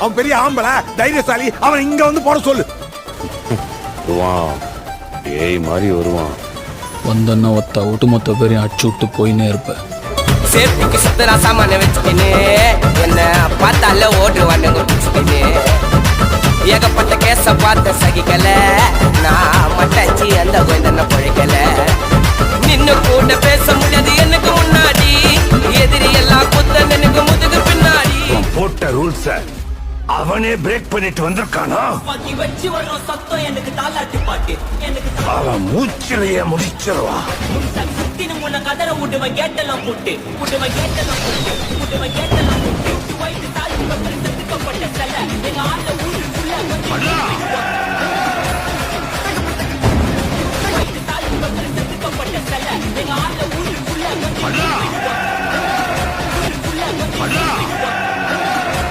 அவன் பெரிய ஆம்பளை தைரியசாலி அவன் இங்க வந்து போட சொல்லு. வருவான். ஏய் மாதிரி வருவான். வந்தன்னா ஒத்த விட்டு மொத்த பேரையும் அடிச்சு விட்டு போயினே இருப்பேன். சேஃப்டிக்கு சுத்தரா சாமான வச்சுக்கின்னு என்ன பார்த்தால ஓடுவானுங்க பிடிச்சிக்கின்னு ஏகப்பட்ட கேஸ பார்த்த சகிக்கல நான் மட்டாச்சி அந்த கோயந்தன பொழைக்கல. நின்னு கூட பேச முடியாது எனக்கு முன்னாடி. எதிரி எல்லாம் குத்த எனக்கு முதுகு பின்னாடி. போட்ட ரூல்ஸ அவனே பிரேக் பண்ணிட்டு வந்திருக்கானா? வச்சு வரும் சத்தம் எனக்கு தாலாட்டு பாட்டு. எனக்கு அவன் மூச்சிலேயே முடிச்சிருவான். சுத்தினும் உன்னை கதற விடுவன் கேட்டெல்லாம் போட்டு. விடுவன் கேட்டெல்லாம் போட்டு. விடுவன் கேட்டெல்லாம் போட்டு. வயிற்று தாழ்வு பத்திரத்துக்கப்பட்ட செல்ல. எங்க ஆட்ட ஊருக்குள்ள